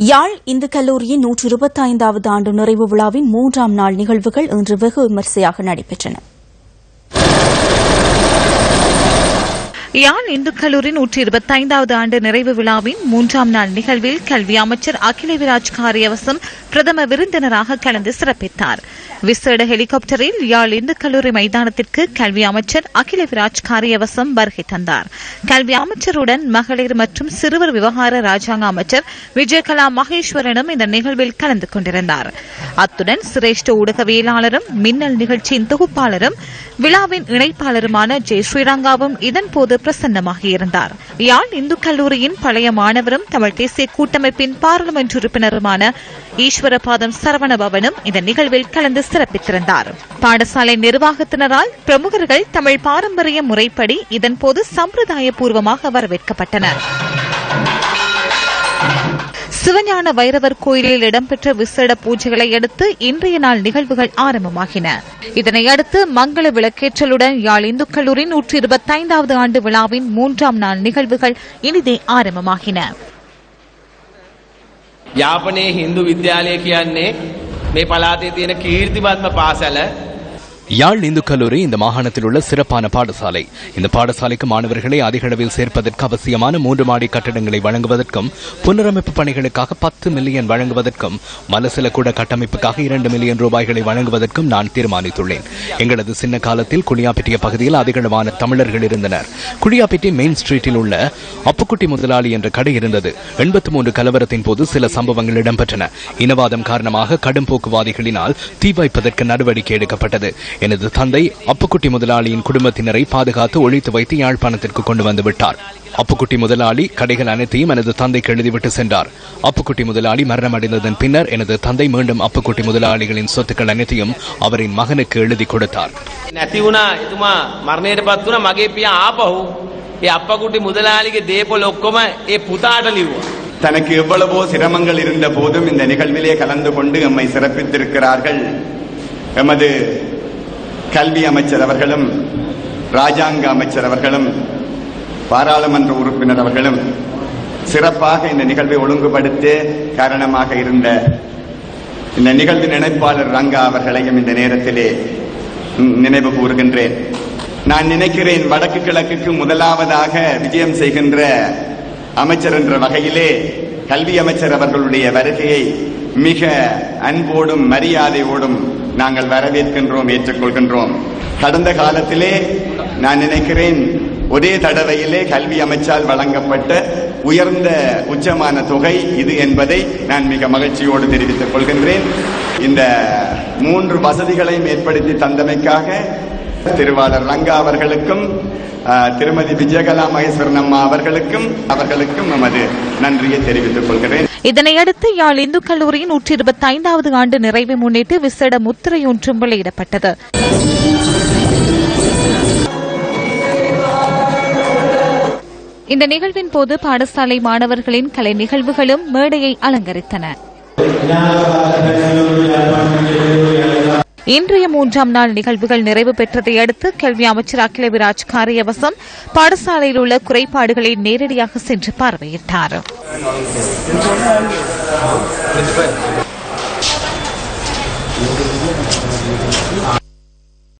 யாழ் இந்து கல்லூரியின் நூற்று இருபத்தைந்தாவது ஆண்டு நிறைவு விழாவின் மூன்றாம் நாள் நிகழ்வுகள் இன்று வெகு விமரிசையாக நடைபெற்றன. யாழ் இந்து கல்லூரி நூற்றி இருபத்தைந்தாவது ஆண்டு நிறைவு விழாவின் மூன்றாம் நாள் நிகழ்வில் கல்வி அமைச்சர் அகில விராஜ் காரியவசம் பிரதம விருந்தினராக கலந்து சிறப்பித்தார். விசேட ஹெலிகாப்டரில் யாழ் இந்து கல்லூரி மைதானத்திற்கு கல்வி அமைச்சர் அகில விராஜ் காரியவசம் வருகை தந்தார். கல்வி அமைச்சருடன் மகளிர் மற்றும் சிறுவர் விவகார ராஜாங்க அமைச்சர் விஜயகலா மகேஸ்வரனும் இந்த நிகழ்வில் கலந்து கொண்டிருந்தார். அத்துடன் சிரேஷ்ட ஊடகவியலாளரும் மின்னல் நிகழ்ச்சியின் தொகுப்பாளரும் விழாவின் இணைப்பாளருமான ஜெய் ஸ்ரீரங்காவும் இதன்போது பிரசன்னமாக இருந்தார். யாழ் இந்து கல்லூரியின் பழைய மாணவரும் தமிழ் தேசிய கூட்டமைப்பின் பாராளுமன்ற உறுப்பினருமான ஈஸ்வரபாதம் சரவணபவனும் இந்த நிகழ்வில் கலந்து சிறப்பித்திருந்தார். பாடசாலை நிர்வாகத்தினரால் பிரமுகர்கள் தமிழ் பாரம்பரிய முறைப்படி இதன்போது சம்பிரதாய பூர்வமாக வரவேற்கப்பட்டனர். சிவஞான வைரவர் கோயிலில் இடம்பெற்ற விசேட பூஜைகளை அடுத்து இன்றைய நாள் நிகழ்வுகள் ஆரம்பமாகின இதனையடுத்து மங்கள விளக்கேற்றலுடன் யாழ் இந்து கல்லூரி நூற்றி இருபத்தைந்தாவது ஆண்டு விழாவின் மூன்றாம் நாள் நிகழ்வுகள் இனிதே ஆரம்பமாகின යාපනයේ හින්දු විද්‍යාලය කියන්නේ මේ පලාතේ තියෙන කීර්තිමත්ම පාසැල யாழ் இந்து கல்லூரி இந்த மாகாணத்தில் உள்ள சிறப்பான பாடசாலை. இந்த பாடசாலைக்கு மாணவர்களை அதிக அளவில் சேர்ப்பதற்கு அவசியமான மூன்று மாடி கட்டடங்களை வழங்குவதற்கும் புனரமைப்பு பணிகளுக்காக பத்து மில்லியன் வழங்குவதற்கும் மலசில கூட கட்டமைப்புக்காக இரண்டு மில்லியன் ரூபாய்களை வழங்குவதற்கும் நான் தீர்மானித்துள்ளேன். எங்களது சின்ன காலத்தில் குளியாப்பிட்டிய பகுதியில் அதிகளவான தமிழர்கள் இருந்தனர். குளியாப்பிட்டி மெயின் ஸ்ட்ரீட்டில் உள்ள அப்புக்குட்டி முதலாளி என்ற கடை இருந்தது. எண்பத்தி மூன்று கலவரத்தின் போது சில சம்பவங்கள் இடம்பெற்றன. இனவாதம் காரணமாக கடும் போக்குவாதிகளினால் தீ வைப்பதற்கு நடவடிக்கை எடுக்கப்பட்டது. எனது தந்தை அப்புக்குட்டி முதலாளியின் குடும்பத்தினரை பாதுகாத்து ஒழித்து வைத்து யாழ்ப்பாணத்திற்கு கொண்டு வந்துவிட்டார் அப்புக்குட்டி முதலாளி கடைகள் அனைத்தையும் எனது தந்தைக்கு எழுதிவிட்டு சென்றார். அப்புக்குட்டி முதலாளி மரணமடைந்ததன் பின்னர் எனது தந்தை மீண்டும் அப்புக்குட்டி முதலாளிகளின் சொத்துக்கள் அனைத்தையும் அவரின் மகனுக்கு எழுதி கொடுத்தார். அப்பக்குட்டி முதலாளிக்கு தேபோல் ஒக்கம ஏ புதாடலி தனக்கு எவ்வளவோ சிரமங்கள் இருந்த போதும் இந்த நிகழ்விலே கலந்து கொண்டு எம்மை சிறப்பித்திருக்கிறார்கள். எமது கல்வி அமைச்சர் அவர்களும் ராஜாங்க அமைச்சர் அவர்களும் பாராளுமன்ற உறுப்பினர் அவர்களும் சிறப்பாக இந்த நிகழ்வை ஒழுங்குபடுத்த காரணமாக இருந்த இந்த நிகழ்வின் நினைப்பாளர் ரங்கா அவர்களையும் இந்த நேரத்திலே நினைவு கூறுகின்றேன். நான் நினைக்கிறேன் வடக்கு கிழக்குக்கு முதலாவதாக விஜயம் செய்கின்ற அமைச்சர் என்ற வகையிலே கல்வி அமைச்சர் அவர்களுடைய வருகையை மிக அன்போடும் மரியாதையோடும் நாங்கள் வரவேற்கின்றோம் ஏற்றுக்கொள்கின்றோம். கடந்த காலத்திலே நான் நினைக்கிறேன் ஒரே தடவையிலே கல்வி அமைச்சால் வழங்கப்பட்ட உயர்ந்த உச்சமான தொகை இது என்பதை நான் மிக மகிழ்ச்சியோடு தெரிவித்துக் கொள்கின்றேன். இந்த மூன்று வசதிகளையும் ஏற்படுத்தி தந்தமைக்காக திருவாளர் ரங்கா அவர்களுக்கும் திருமதி விஜயகலா மகேஸ்வரன் அம்மா அவர்களுக்கும் அவர்களுக்கும் நமது நன்றியை தெரிவித்துக் கொள்கிறேன். இதனையடுத்து யாழ் இந்து கல்லூரியின் நூற்றி இருபத்தைந்தாவது ஆண்டு நிறைவை முன்னிட்டு விசேட முத்திரை ஒன்றும் வெளியிடப்பட்டது. இந்த நிகழ்வின் போது பாடசாலை மாணவர்களின் கலை நிகழ்வுகளும் மேடையை அலங்கரித்தன. இன்றைய மூன்றாம் நாள் நிகழ்வுகள் நிறைவு பெற்றதை அடுத்து கல்வி அமைச்சர் அகில விராஜ் காரியவசம் பாடசாலையில் உள்ள குறைபாடுகளை நேரடியாக சென்று பார்வையிட்டார்.